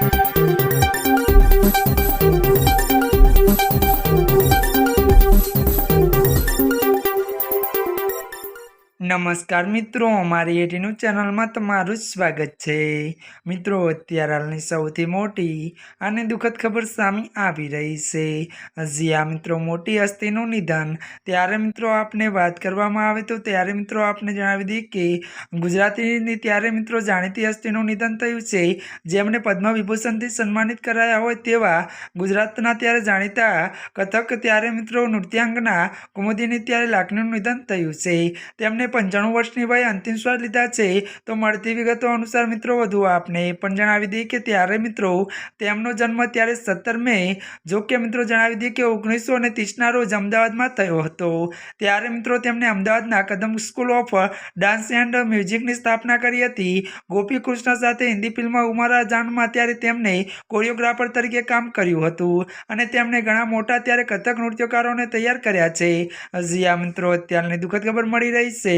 Thank you. નમસ્કાર મિત્રો, અમારી એટીનું ચેનલમાં તમારું સ્વાગત છે. મિત્રો, અત્યારે હાલની સૌથી મોટી અને દુઃખદ ખબર સામે આવી રહી છે. આ મિત્રો મોટી હસ્તીનું નિધન. ત્યારે મિત્રો આપને વાત કરવામાં આવે તો ત્યારે મિત્રો આપને જણાવી દઈએ કે ગુજરાતીની ત્યારે મિત્રો જાણીતી હસ્તીનું નિધન થયું છે. જેમણે પદ્મ વિભૂષણથી સન્માનિત કરાયા હોય તેવા ગુજરાતના ત્યારે જાણીતા કથક ત્યારે મિત્રો નૃત્યાંગના કુમુદીની ત્યારે લાખણીનું નિધન થયું છે. તેમને પંચાણું વર્ષની વયે અંતિમ શ્વાસ લીધા છે, તો મળતી વિગતો અનુસાર મિત્રો વધુ આપને પણ જણાવી દઈએ કે ત્યારે મિત્રો તેમનો જન્મ ત્યારે સત્તર મે, જો કે મિત્રો જણાવી દઈએ કે ઓગણીસો અને ત્રીસના રોજ અમદાવાદમાં થયો હતો. ત્યારે મિત્રો તેમણે અમદાવાદના Kadam school of dance and મ્યુઝિકની સ્થાપના કરી હતી. ગોપી કૃષ્ણ સાથે હિન્દી ફિલ્મ ઉમારા જાનમાં ત્યારે તેમણે કોરિયોગ્રાફર તરીકે કામ કર્યું હતું અને તેમણે ઘણા મોટા ત્યારે કથક નૃત્યકારોને તૈયાર કર્યા છે. હજી આ મિત્રો, અત્યારની દુઃખદ ખબર મળી રહી છે.